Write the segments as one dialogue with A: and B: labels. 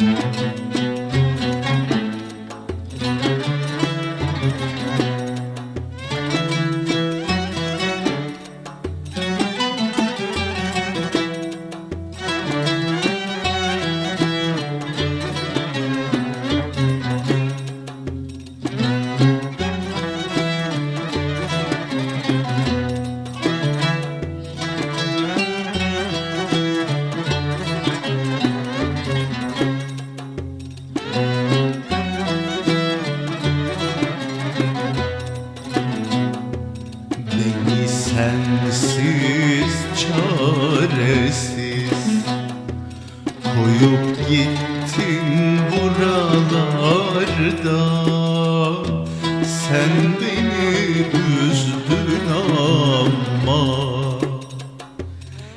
A: Beni çaresiz. Koyup gittin buralarda. Sen beni üzdün ama.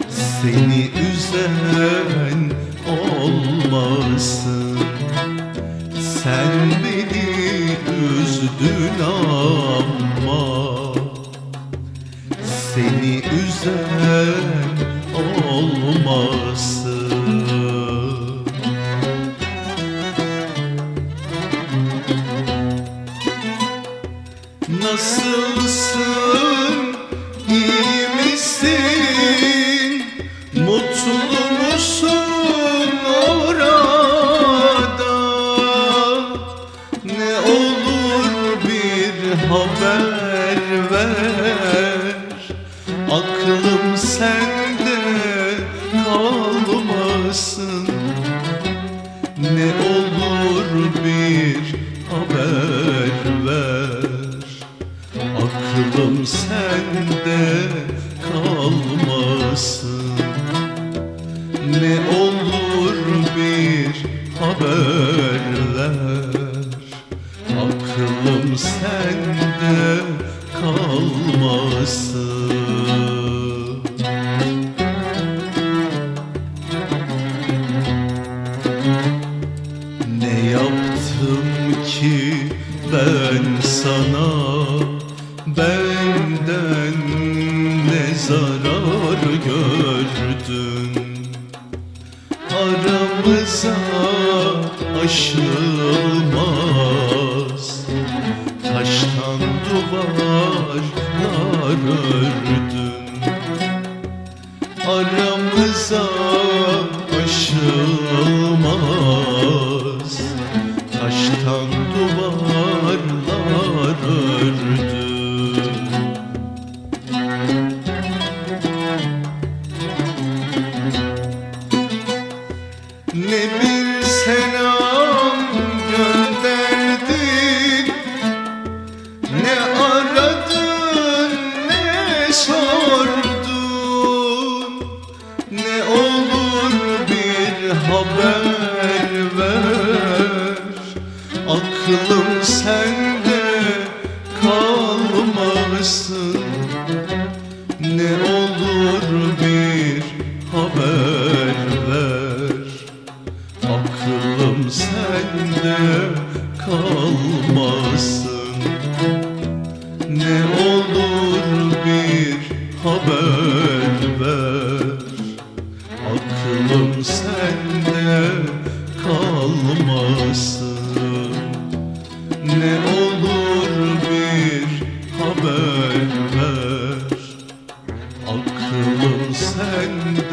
A: Seni üzen olmasın. Sen beni üzdün ama. Seni üzen Nasılsın, iyi misin, mutlu musun orada? Ne olur bir haber ver. Aklım sende kalmasın. Ne olur bir haber ver. Aklım sende kalmasın. Ne olur bir haber ver. Aklım sende kalmasın Benden ne zarar gördün? Aramıza aşılmaz. Taştan duvarlar ördün Aramıza aşılmaz. Taştan duvarlar ördün olur bir haber ver. Aklım sende kalmasın. Ne olur bir haber ver. Aklım sende kalmasın. Ne olur bir haber ver Ne olur bir haber ver Aklım sende